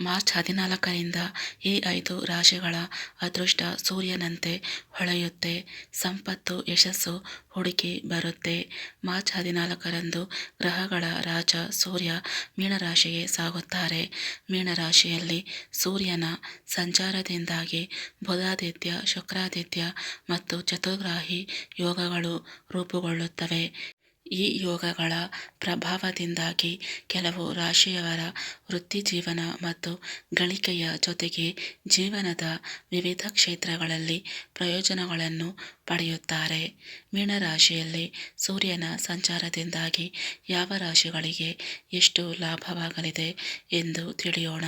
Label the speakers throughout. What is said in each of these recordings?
Speaker 1: March ಹದಿನಾಲ್ಕರಿಂದ ಈ ಐದು ರಾಶಿಗಳ ಅದೃಷ್ಟ ಸೂರ್ಯನಂತೆ ಹೊಳೆಯುತ್ತೆ. ಸಂಪತ್ತು, ಯಶಸ್ಸು, ಹುಡುಕಿ ಬರುತ್ತೆ. ಮಾರ್ಚ್ ಹದಿನಾಲ್ಕರಂದು ಗ್ರಹಗಳ ರಾಜ ಸೂರ್ಯ ಮೀನರಾಶಿಗೆ ಸಾಗುತ್ತಾರೆ. ಮೀನರಾಶಿಯಲ್ಲಿ ಸೂರ್ಯನ ಸಂಚಾರದಿಂದಾಗಿ ಬುಧಾದಿತ್ಯ, ಶುಕ್ರಾದಿತ್ಯ ಮತ್ತು ಚತುರ್ಗ್ರಾಹಿ ಯೋಗಗಳು ರೂಪುಗೊಳ್ಳುತ್ತವೆ. ಈ ಯೋಗಗಳ ಪ್ರಭಾವದಿಂದಾಗಿ ಕೆಲವು ರಾಶಿಯವರ ವೃತ್ತಿಜೀವನ ಮತ್ತು ಗಳಿಕೆಯ ಜೊತೆಗೆ ಜೀವನದ ವಿವಿಧ ಕ್ಷೇತ್ರಗಳಲ್ಲಿ ಪ್ರಯೋಜನಗಳನ್ನು ಪಡೆಯುತ್ತಾರೆ. ಮೀನರಾಶಿಯಲ್ಲಿ ಸೂರ್ಯನ ಸಂಚಾರದಿಂದಾಗಿ ಯಾವ ರಾಶಿಗಳಿಗೆ ಎಷ್ಟು ಲಾಭವಾಗಲಿದೆ ಎಂದು ತಿಳಿಯೋಣ.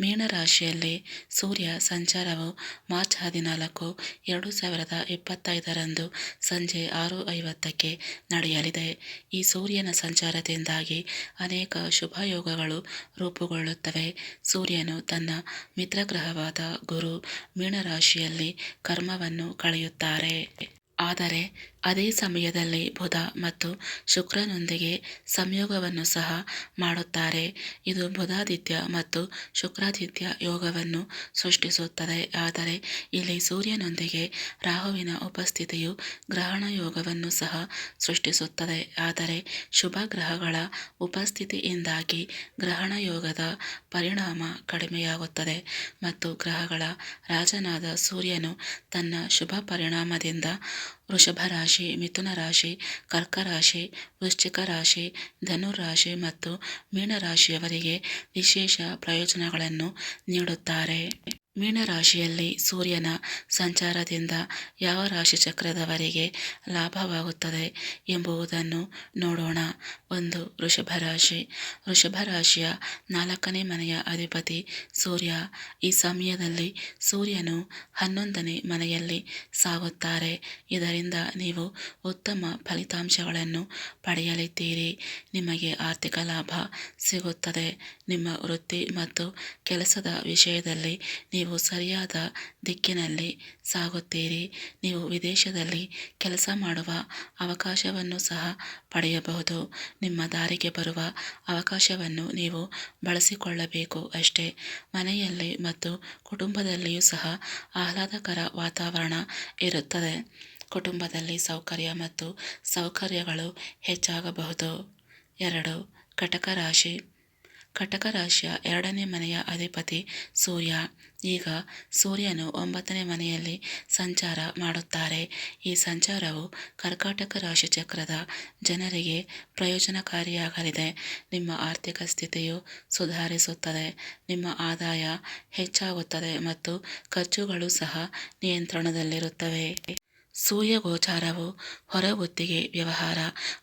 Speaker 1: ಮೀನರಾಶಿಯಲ್ಲಿ ಸೂರ್ಯ ಸಂಚಾರವು ಮಾರ್ಚ್ ಹದಿನಾಲ್ಕು, ಎರಡು ಸಾವಿರದ ಇಪ್ಪತ್ತೈದರಂದು ಸಂಜೆ ಆರು ಐವತ್ತಕ್ಕೆ ನಡೆಯಲಿದೆ. ಈ ಸೂರ್ಯನ ಸಂಚಾರದಿಂದಾಗಿ ಅನೇಕ ಶುಭಯೋಗಗಳು ರೂಪುಗೊಳ್ಳುತ್ತವೆ. ಸೂರ್ಯನು ತನ್ನ ಮಿತ್ರಗ್ರಹವಾದ ಗುರು ಮೀನರಾಶಿಯಲ್ಲಿ ಕರ್ಮವನ್ನು ಕಳೆಯುತ್ತಾರೆ. ಆದರೆ ಅದೇ ಸಮಯದಲ್ಲಿ ಬುಧ ಮತ್ತು ಶುಕ್ರನೊಂದಿಗೆ ಸಂಯೋಗವನ್ನು ಸಹ ಮಾಡುತ್ತಾರೆ. ಇದು ಬುಧಾದಿತ್ಯ ಮತ್ತು ಶುಕ್ರಾದಿತ್ಯ ಯೋಗವನ್ನು ಸೃಷ್ಟಿಸುತ್ತದೆ. ಆದರೆ ಇಲ್ಲಿ ಸೂರ್ಯನೊಂದಿಗೆ ರಾಹುವಿನ ಉಪಸ್ಥಿತಿಯು ಗ್ರಹಣ ಯೋಗವನ್ನು ಸಹ ಸೃಷ್ಟಿಸುತ್ತದೆ. ಆದರೆ ಶುಭ ಗ್ರಹಗಳ ಉಪಸ್ಥಿತಿಯಿಂದಾಗಿ ಗ್ರಹಣ ಯೋಗದ ಪರಿಣಾಮ ಕಡಿಮೆಯಾಗುತ್ತದೆ ಮತ್ತು ಗ್ರಹಗಳ ರಾಜನಾದ ಸೂರ್ಯನು ತನ್ನ ಶುಭ ಪರಿಣಾಮದಿಂದ ವೃಷಭ ರಾಶಿ ಮಿಥುನ ರಾಶಿ ಕರ್ಕ ರಾಶಿ ವೃಶ್ಚಿಕ ರಾಶಿ ಧನುರಾಶಿ ಮತ್ತು ಮೀನರಾಶಿಯವರಿಗೆ ವಿಶೇಷ ಪ್ರಯೋಜನಗಳನ್ನು ನೀಡುತ್ತಾರೆ. ಮೀನರಾಶಿಯಲ್ಲಿ ಸೂರ್ಯನ ಸಂಚಾರದಿಂದ ಯಾವ ರಾಶಿಚಕ್ರದವರಿಗೆ ಲಾಭವಾಗುತ್ತದೆ ಎಂಬುದನ್ನು ನೋಡೋಣ. ಒಂದು, ವೃಷಭ ರಾಶಿ. ವೃಷಭ ರಾಶಿಯ ನಾಲ್ಕನೇ ಮನೆಯ ಅಧಿಪತಿ ಸೂರ್ಯ. ಈ ಸಮಯದಲ್ಲಿ ಸೂರ್ಯನು ಹನ್ನೊಂದನೇ ಮನೆಯಲ್ಲಿ ಸಾಗುತ್ತಾರೆ. ಇದರಿಂದ ನೀವು ಉತ್ತಮ ಫಲಿತಾಂಶಗಳನ್ನು ಪಡೆಯಲಿದ್ದೀರಿ. ನಿಮಗೆ ಆರ್ಥಿಕ ಲಾಭ ಸಿಗುತ್ತದೆ. ನಿಮ್ಮ ವೃತ್ತಿ ಮತ್ತು ಕೆಲಸದ ವಿಷಯದಲ್ಲಿ ನೀವು ಸರಿಯಾದ ದಿಕ್ಕಿನಲ್ಲಿ ಸಾಗುತ್ತೀರಿ. ನೀವು ವಿದೇಶದಲ್ಲಿ ಕೆಲಸ ಮಾಡುವ ಅವಕಾಶವನ್ನು ಸಹ ಪಡೆಯಬಹುದು. ನಿಮ್ಮ ದಾರಿಗೆ ಬರುವ ಅವಕಾಶವನ್ನು ನೀವು ಬಳಸಿಕೊಳ್ಳಬೇಕು ಅಷ್ಟೇ. ಮನೆಯಲ್ಲಿ ಮತ್ತು ಕುಟುಂಬದಲ್ಲಿಯೂ ಸಹ ಆಹ್ಲಾದಕರ ವಾತಾವರಣ ಇರುತ್ತದೆ. ಕುಟುಂಬದಲ್ಲಿ ಸೌಕರ್ಯ ಮತ್ತು ಸೌಕರ್ಯಗಳು ಹೆಚ್ಚಾಗಬಹುದು. ಎರಡು, ಕಟಕ ರಾಶಿ. ಕಟಕ ರಾಶಿಯ ಎರಡನೇ ಮನೆಯ ಅಧಿಪತಿ ಸೂರ್ಯ. ಈಗ ಸೂರ್ಯನು ಒಂಬತ್ತನೇ ಮನೆಯಲ್ಲಿ ಸಂಚಾರ ಮಾಡುತ್ತಾರೆ. ಈ ಸಂಚಾರವು ಕರ್ಕಾಟಕ ರಾಶಿ ಚಕ್ರದ ಜನರಿಗೆ ಪ್ರಯೋಜನಕಾರಿಯಾಗಲಿದೆ. ನಿಮ್ಮ ಆರ್ಥಿಕ ಸ್ಥಿತಿಯು ಸುಧಾರಿಸುತ್ತದೆ. ನಿಮ್ಮ ಆದಾಯ ಹೆಚ್ಚಾಗುತ್ತದೆ ಮತ್ತು ಖರ್ಚುಗಳು ಸಹ ನಿಯಂತ್ರಣದಲ್ಲಿರುತ್ತವೆ. ಸೂರ್ಯ ಗೋಚಾರವು ಹೊರಗುತ್ತಿಗೆ ವ್ಯವಹಾರ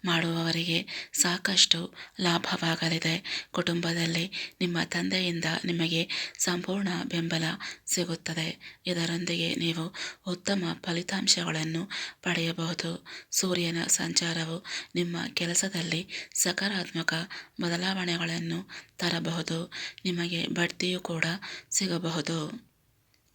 Speaker 1: ಮಾಡುವವರಿಗೆ ಸಾಕಷ್ಟು ಲಾಭವಾಗಲಿದೆ. ಕುಟುಂಬದಲ್ಲಿ ನಿಮ್ಮ ತಂದೆಯಿಂದ ನಿಮಗೆ ಸಂಪೂರ್ಣ ಬೆಂಬಲ ಸಿಗುತ್ತದೆ. ಇದರೊಂದಿಗೆ ನೀವು ಉತ್ತಮ ಫಲಿತಾಂಶಗಳನ್ನು ಪಡೆಯಬಹುದು. ಸೂರ್ಯನ ಸಂಚಾರವು ನಿಮ್ಮ ಕೆಲಸದಲ್ಲಿ ಸಕಾರಾತ್ಮಕ ಬದಲಾವಣೆಗಳನ್ನು ತರಬಹುದು. ನಿಮಗೆ ಬಡ್ತಿಯೂ ಕೂಡ ಸಿಗಬಹುದು.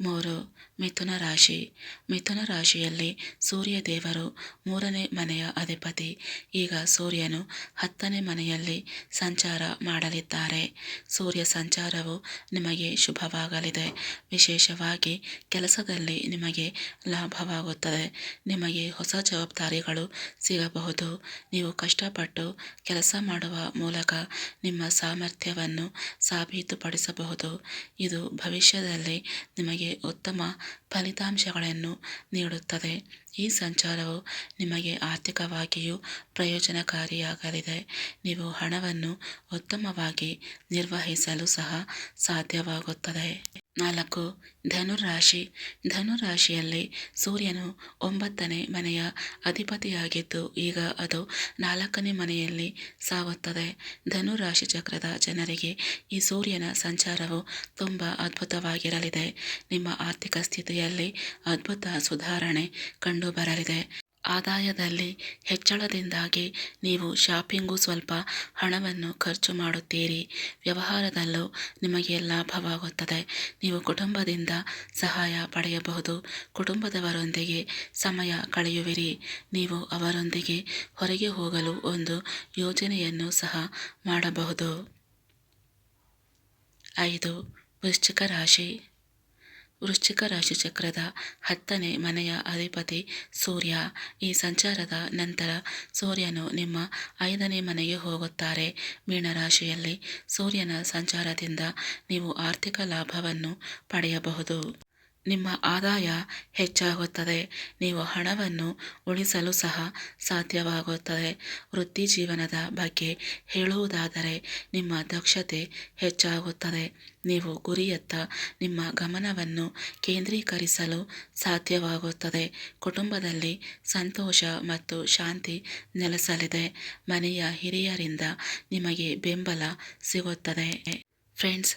Speaker 1: ಮೂರು ಮಿಥುನ ರಾಶಿ. ಮಿಥುನ ರಾಶಿಯಲ್ಲಿ ಸೂರ್ಯ ದೇವರು ಮೂರನೇ ಮನೆಯ ಅಧಿಪತಿ. ಈಗ ಸೂರ್ಯನು ಹತ್ತನೇ ಮನೆಯಲ್ಲಿ ಸಂಚಾರ ಮಾಡಲಿದ್ದಾರೆ. ಸೂರ್ಯ ಸಂಚಾರವು ನಿಮಗೆ ಶುಭವಾಗಲಿದೆ. ವಿಶೇಷವಾಗಿ ಕೆಲಸದಲ್ಲಿ ನಿಮಗೆ ಲಾಭವಾಗುತ್ತದೆ. ನಿಮಗೆ ಹೊಸ ಜವಾಬ್ದಾರಿಗಳು ಸಿಗಬಹುದು. ನೀವು ಕಷ್ಟಪಟ್ಟು ಕೆಲಸ ಮಾಡುವ ಮೂಲಕ ನಿಮ್ಮ ಸಾಮರ್ಥ್ಯವನ್ನು ಸಾಬೀತುಪಡಿಸಬಹುದು. ಇದು ಭವಿಷ್ಯದಲ್ಲಿ ನಿಮಗೆ ಉತ್ತಮ ಫಲಿತಾಂಶಗಳನ್ನು ನೀಡುತ್ತದೆ. ಈ ಸಂಚಾರವು ನಿಮಗೆ ಆರ್ಥಿಕವಾಗಿಯೂ ಪ್ರಯೋಜನಕಾರಿಯಾಗಲಿದೆ. ನೀವು ಹಣವನ್ನು ಉತ್ತಮವಾಗಿ ನಿರ್ವಹಿಸಲು ಸಹ ಸಾಧ್ಯವಾಗುತ್ತದೆ. ನಾಲ್ಕು, ಧನುರಾಶಿ. ಧನುರಾಶಿಯಲ್ಲಿ ಸೂರ್ಯನು ಒಂಬತ್ತನೇ ಮನೆಯ ಅಧಿಪತಿಯಾಗಿದ್ದು, ಈಗ ಅದು ನಾಲ್ಕನೇ ಮನೆಯಲ್ಲಿ ಸಾಗುತ್ತದೆ. ಧನುರಾಶಿ ಚಕ್ರದ ಜನರಿಗೆ ಈ ಸೂರ್ಯನ ಸಂಚಾರವು ತುಂಬ ಅದ್ಭುತವಾಗಿರಲಿದೆ. ನಿಮ್ಮ ಆರ್ಥಿಕ ಸ್ಥಿತಿಯಲ್ಲಿ ಅದ್ಭುತ ಸುಧಾರಣೆ ಕಂಡುಬರಲಿದೆ. ಆದಾಯದಲ್ಲಿ ಹೆಚ್ಚಳದಿಂದಾಗಿ ನೀವು ಶಾಪಿಂಗು ಸ್ವಲ್ಪ ಹಣವನ್ನು ಖರ್ಚು ಮಾಡುತ್ತೀರಿ. ವ್ಯವಹಾರದಲ್ಲೂ ನಿಮಗೆ ಲಾಭವಾಗುತ್ತದೆ. ನೀವು ಕುಟುಂಬದಿಂದ ಸಹಾಯ ಪಡೆಯಬಹುದು. ಕುಟುಂಬದವರೊಂದಿಗೆ ಸಮಯ ಕಳೆಯುವಿರಿ. ನೀವು ಅವರೊಂದಿಗೆ ಹೊರಗೆ ಹೋಗಲು ಒಂದು ಯೋಜನೆಯನ್ನು ಸಹ ಮಾಡಬಹುದು. ಐದು, ವೃಶ್ಚಿಕ ರಾಶಿ. ವೃಶ್ಚಿಕ ರಾಶಿ ಚಕ್ರದ ಹತ್ತನೇ ಮನೆಯ ಅಧಿಪತಿ ಸೂರ್ಯ. ಈ ಸಂಚಾರದ ನಂತರ ಸೂರ್ಯನು ನಿಮ್ಮ ಐದನೇ ಮನೆಗೆ ಹೋಗುತ್ತಾರೆ. ಮೀನರಾಶಿಯಲ್ಲಿ ಸೂರ್ಯನ ಸಂಚಾರದಿಂದ ನೀವು ಆರ್ಥಿಕ ಲಾಭವನ್ನು ಪಡೆಯಬಹುದು. ನಿಮ್ಮ ಆದಾಯ ಹೆಚ್ಚಾಗುತ್ತದೆ. ನೀವು ಹಣವನ್ನು ಉಳಿಸಲು ಸಹ ಸಾಧ್ಯವಾಗುತ್ತದೆ. ವೃತ್ತಿ ಜೀವನದ ಬಗ್ಗೆ ಹೇಳುವುದಾದರೆ ನಿಮ್ಮ ದಕ್ಷತೆ ಹೆಚ್ಚಾಗುತ್ತದೆ. ನೀವು ಗುರಿಯತ್ತ ನಿಮ್ಮ ಗಮನವನ್ನು ಕೇಂದ್ರೀಕರಿಸಲು ಸಾಧ್ಯವಾಗುತ್ತದೆ. ಕುಟುಂಬದಲ್ಲಿ ಸಂತೋಷ ಮತ್ತು ಶಾಂತಿ ನೆಲೆಸಲಿದೆ. ಮನೆಯ ಹಿರಿಯರಿಂದ ನಿಮಗೆ ಬೆಂಬಲ ಸಿಗುತ್ತದೆ. ಫ್ರೆಂಡ್ಸ್